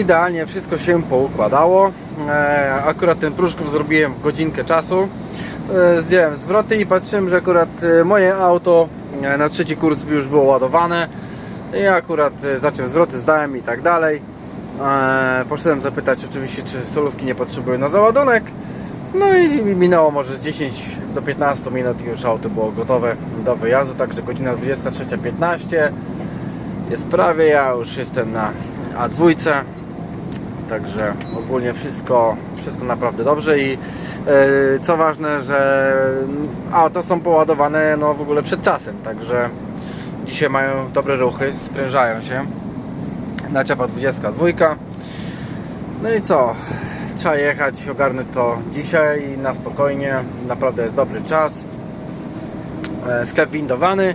idealnie wszystko się poukładało. E, akurat ten pruszków zrobiłem w godzinkę czasu. E, zdjąłem zwroty i patrzyłem, że akurat e, moje auto na trzeci kurs już było ładowane. I akurat zacząłem zwroty, zdałem i tak dalej. Poszedłem zapytać oczywiście, czy solówki nie potrzebują na załadunek. No i minęło może z 10 do 15 minut i już auto było gotowe do wyjazdu, także godzina 23.15 jest prawie, ja już jestem na A2 także ogólnie wszystko, wszystko naprawdę dobrze i e, co ważne, że auto są poładowane no w ogóle przed czasem, także dzisiaj mają dobre ruchy, sprężają się. Naczepa 22 no i co? Trzeba jechać, ogarnąć to dzisiaj na spokojnie, naprawdę jest dobry czas. E, sklep windowany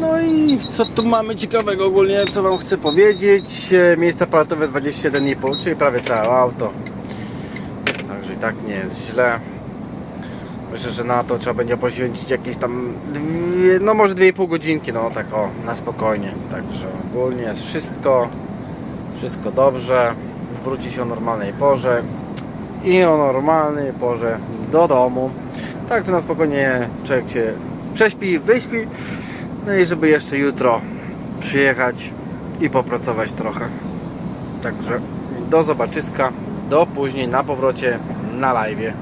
no i co tu mamy ciekawego ogólnie, co Wam chcę powiedzieć E, miejsca paletowe 21,5 czyli prawie całe auto także i tak nie jest źle Myślę, że na to trzeba będzie poświęcić jakieś tam, dwie, no może 2,5 godzinki, no tak o, na spokojnie. Także ogólnie jest wszystko, wszystko dobrze. Wróci się o normalnej porze i o normalnej porze do domu. Także na spokojnie człowiek się prześpi, wyśpi. No i żeby jeszcze jutro przyjechać i popracować trochę. Także do zobaczyska, do później na powrocie na live.